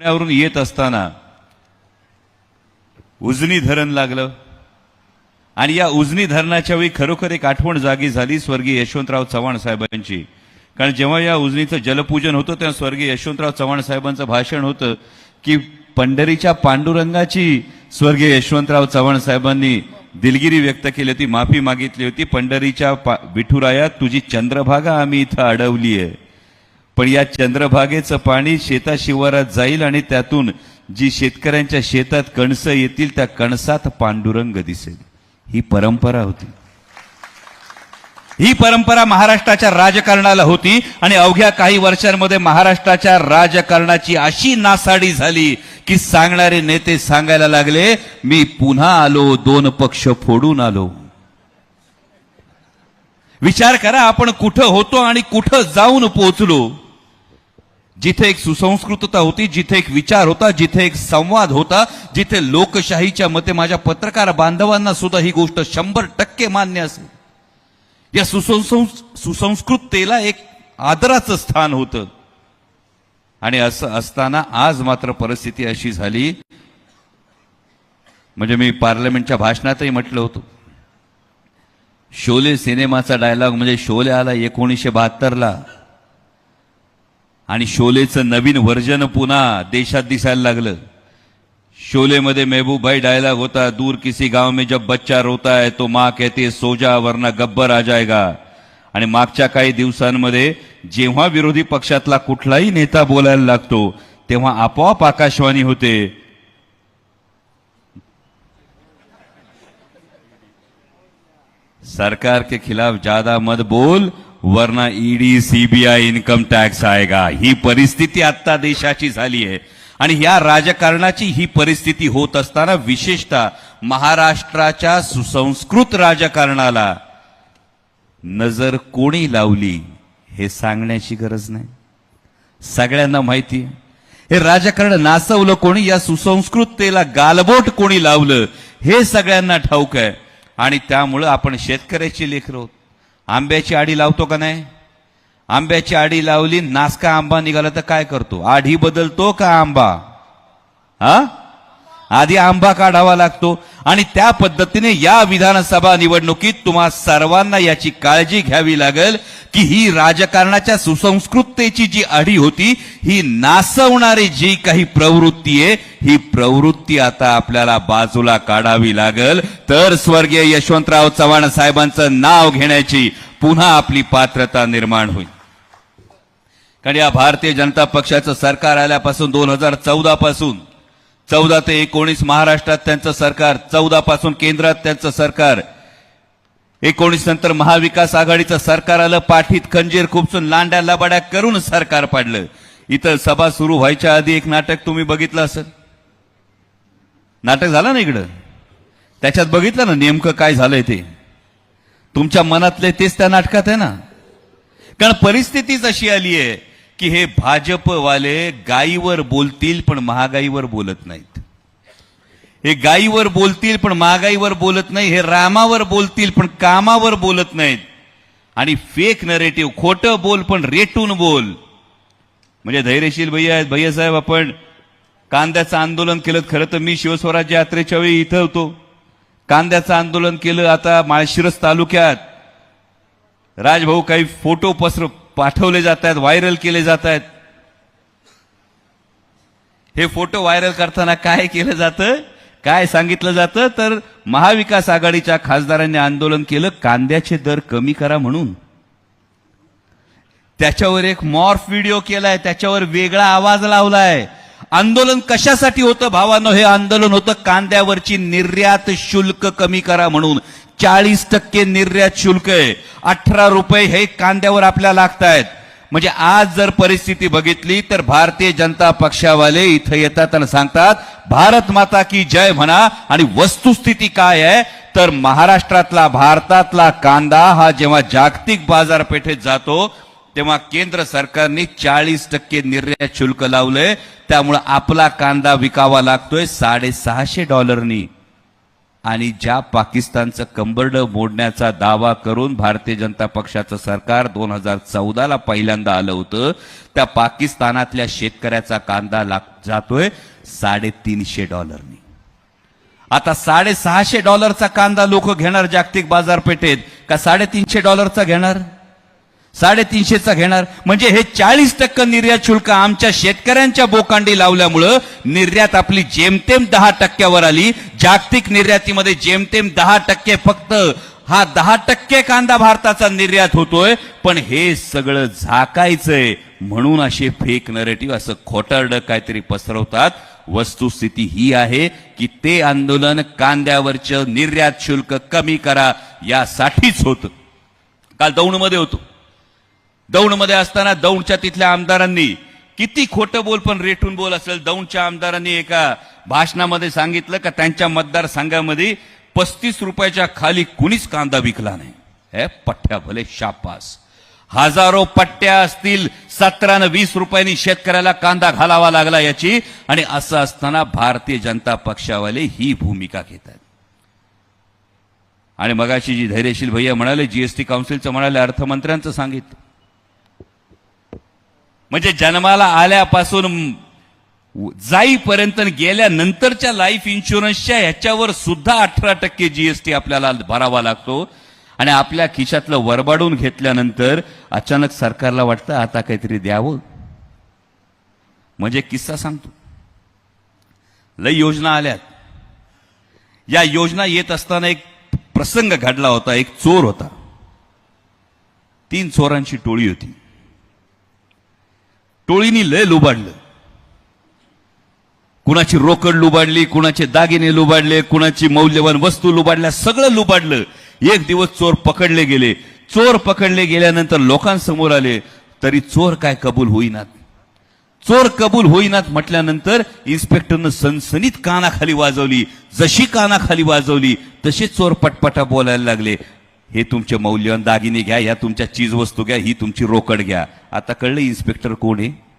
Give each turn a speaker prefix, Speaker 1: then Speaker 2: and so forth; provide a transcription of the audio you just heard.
Speaker 1: पुण्यावरून येत असताना उजनी धरण लागलं. आणि या उजनी धरणाच्या वेळी खरोखर एक आठवण जागी झाली स्वर्गीय यशवंतराव चव्हाण साहेबांची. कारण जेव्हा या उजनीचं जलपूजन होतं तेव्हा स्वर्गीय यशवंतराव चव्हाण साहेबांचं भाषण होतं की पंढरीच्या पांडुरंगाची स्वर्गीय यशवंतराव चव्हाण साहेबांनी दिलगिरी व्यक्त केली होती माफी मागितली होती. पंढरीच्या पा- विठुराया तुझी चंद्रभागा आम्ही इथं अडवली आहे पण या चंद्रभागेचं पाणी शेता शिवारात जाईल आणि त्यातून जी शेतकऱ्यांच्या शेतात कणसं येतील त्या कणसात पांडुरंग दिसेल. ही परंपरा होती. ही परंपरा महाराष्ट्राच्या राजकारणाला होती आणि अवघ्या काही वर्षांमध्ये महाराष्ट्राच्या राजकारणाची अशी नासाडी झाली की सांगणारे नेते सांगायला लागले मी पुन्हा आलो दोन पक्ष फोडून आलो. विचार करा आपण कुठं होतो आणि कुठं जाऊन पोहोचलो. जिथे एक सुसंस्कृतता होती जिथे एक विचार होता जिथे एक संवाद होता जिथे लोकशाहीच्या मते माझ्या पत्रकार बांधवांना सुद्धा ही गोष्ट शंभर टक्के मान्य असेल. या सुसंस्कृततेला एक आदराचं स्थान होतं. आणि असं असताना आज मात्र परिस्थिती अशी झाली म्हणजे मी पार्लमेंटच्या भाषणातही म्हटलं होतं. शोले सिनेमाचा डायलॉग म्हणजे शोले आला एकोणीसशे बहात्तरला. आणि शोलेचं नवीन व्हर्जन पुन्हा देशात दिसायला लागलं. शोलेमध्ये मेहबूबाई डायलॉग होता दूर किसी गाव में जब बच्चा रोता है तो माँ कहती है सोजा वरना गब्बर आ जाएगा. आणि मागच्या काही दिवसांमध्ये जेव्हा विरोधी पक्षातला कुठलाही नेता बोलायला लागतो तेव्हा आपोआप आकाशवाणी होते. सरकार के खिलाफ ज्यादा मत बोल वरना ईडी सीबीआय इन्कम टॅक्स आएगा. ही परिस्थिती आता देशाची झाली आहे. आणि या राजकारणाची ही परिस्थिती होत असताना विशेषतः महाराष्ट्राच्या सुसंस्कृत राजकारणाला नजर कोणी लावली हे सांगण्याची गरज नाही. सगळ्यांना माहिती आहे. हे राजकारण नाचवलं कोणी या सुसंस्कृततेला गालबोट कोणी लावलं हे सगळ्यांना ठाऊक आहे. आणि त्यामुळं आपण शेतकऱ्याची लेखर आहोत. आंब्याची आडी लावतो का नाही? आंब्याची आडी लावली नासका आंबा निघाला तर काय करतो? आढी बदलतो का आंबा? हा? आधी आंबा काढावा लागतो. आणि त्या पद्धतीने या विधानसभा निवडणुकीत तुम्हा सर्वांना याची काळजी घ्यावी लागेल की ही राजकारणाच्या सुसंस्कृततेची जी अडी होती ही नासवणारी जी काही प्रवृत्ती आहे ही प्रवृत्ती आता आपल्याला बाजूला काढावी लागेल. तर स्वर्गीय यशवंतराव चव्हाण साहेबांचं नाव घेण्याची पुन्हा आपली पात्रता निर्माण होईल. कारण या भारतीय जनता पक्षाचं सरकार आल्यापासून दोन हजार चौदा पासून चौदा ते एकोणीस महाराष्ट्रात त्यांचं सरकार चौदा पासून केंद्रात त्यांचं सरकार. एकोणीस नंतर महाविकास आघाडीचं सरकार आलं पाठीत खंजीर खुपसून लांड्या लबाड्या करून सरकार पाडलं. इथं सभा सुरू व्हायच्या आधी एक नाटक तुम्ही बघितलं असेल? नाटक झालं ना इकडं? त्याच्यात बघितलं ना नेमकं काय झालंय ते? तुमच्या मनातले तेच त्या नाटकात आहे ना? कारण परिस्थितीच अशी आली आहे की हे भाजपवाले गायीवर बोलतील पण महागाईवर बोलत नाहीत. हे गायीवर बोलतील पण महागाईवर बोलत नाही. हे रामावर बोलतील पण कामावर बोलत नाहीत. आणि फेक नरेटिव्ह खोटं बोल पण रेटून बोल. म्हणजे धैर्यशील भैया आहेत. भैया साहेब आपण कांद्याचं आंदोलन केलं. खरं तर मी शिवस्वराज्य यात्रेच्या वेळी इथं होतो. कांद्याचं आंदोलन केलं. आता माळशिरस तालुक्यात राजभाऊ काही फोटो पसर पाठवले जात आहेत व्हायरल केले जात आहेत हे फोटो व्हायरल करताना काय केलं जातं काय सांगितलं जातं तर महाविकास आघाडीच्या खासदारांनी आंदोलन केलं कांद्याचे दर कमी करा म्हणून. त्याच्यावर एक मॉर्फ व्हिडिओ केलाय त्याच्यावर वेगळा आवाज लावलाय. आंदोलन कशासाठी होतं भावानं? हे आंदोलन होतं कांद्यावरची निर्यात शुल्क कमी करा म्हणून. चाळीस टक्के निर्यात शुल्क आहे. अठरा रुपये हे कांद्यावर आपल्याला लागत आहेत म्हणजे आज जर परिस्थिती बघितली तर भारतीय जनता पक्षावाले इथं येतात आणि सांगतात भारत माता की जय म्हणा आणि वस्तुस्थिती काय आहे? तर महाराष्ट्रातला भारतातला कांदा हा जेव्हा जागतिक बाजारपेठेत जातो तेव्हा केंद्र सरकारने चाळीस टक्के निर्यात शुल्क लावलंय. त्यामुळे आपला कांदा विकावा लागतोय साडेसहाशे डॉलरनी. आणि ज्या पाकिस्तानचं कंबर्ड मोडण्याचा दावा करून भारतीय जनता पक्षाचं सरकार दोन हजार चौदाला पहिल्यांदा आलं होतं त्या पाकिस्तानातल्या शेतकऱ्याचा कांदा लाग जातोय साडेतीनशे डॉलरनी. आता साडेसहाशे डॉलरचा कांदा लोक घेणार जागतिक बाजारपेठेत का साडेतीनशे डॉलरचा घेणार? साडेतीनशेचा घेणार. म्हणजे हे चाळीस टक्के निर्यात शुल्क आमच्या शेतकऱ्यांच्या बोकांडी लावल्यामुळं निर्यात आपली जेमतेम दहा टक्क्यावर आली. जागतिक निर्यातीमध्ये जेमतेम दहा टक्के फक्त. हा दहा टक्के कांदा भारताचा निर्यात होतोय पण हे सगळं झाकायचंय. म्हणून असे फेक नरेटिव्ह असं खोटारडं काहीतरी पसरवतात. वस्तुस्थिती ही आहे की ते आंदोलन कांद्यावरचं निर्यात शुल्क कमी करा यासाठीच होतं. काल दौंडमध्ये होतो. दौंडमध्ये असताना दौंडच्या तिथल्या आमदारांनी किती खोटं बोल पण रेटून बोल असेल. दौंडच्या आमदारांनी एका भाषणामध्ये सांगितलं का त्यांच्या मतदारसंघामध्ये पस्तीस रुपयाच्या खाली कुणीच कांदा विकला नाही. हे पठ्ठ्या भले शापास. हजारो पट्ट्या असतील सतरानं वीस रुपयांनी शेतकऱ्याला कांदा घालावा लागला याची. आणि असं असताना भारतीय जनता पक्षावाले ही भूमिका घेतात. आणि मगाशी जी धैर्यशील भैया म्हणाले जीएसटी काउन्सिलचं म्हणाले अर्थमंत्र्यांचं सांगितलं. म्हणजे जन्माला आल्यापासून जाईपर्यंत गेल्यानंतरच्या लाईफ इन्शुरन्सच्या ह्याच्यावर सुद्धा अठरा टक्के जीएसटी आपल्याला भरावा लागतो. आणि आपल्या खिशातलं वरबाडून घेतल्यानंतर अचानक सरकारला वाटतं आता काहीतरी द्यावं. म्हणजे किस्सा सांगतो. लय योजना आल्यात. या योजना येत असताना एक प्रसंग घडला होता एक चोर होता. तीन चोरांची टोळी होती. टोळीनी लय लुबाडलं. कुणाची रोकड लुबाडली कुणाचे दागिने लुबाडले कुणाची मौल्यवान वस्तू लुबाडल्या सगळं लुबाडलं. एक दिवस चोर पकडले गेले. चोर पकडले गेल्यानंतर लोकांसमोर आले तरी चोर काय कबूल होईनात? चोर कबूल होईनात म्हटल्यानंतर इन्स्पेक्टरनं सनसनीत कानाखाली वाजवली. जशी कानाखाली वाजवली तसे चोर पटपटा बोलायला लागले. हे तुमचे मौल्यवान दागिने घ्या या तुमच्या चीज वस्तू घ्या ही तुमची रोकड घ्या. आता कळलं इन्स्पेक्टर कोण आहे?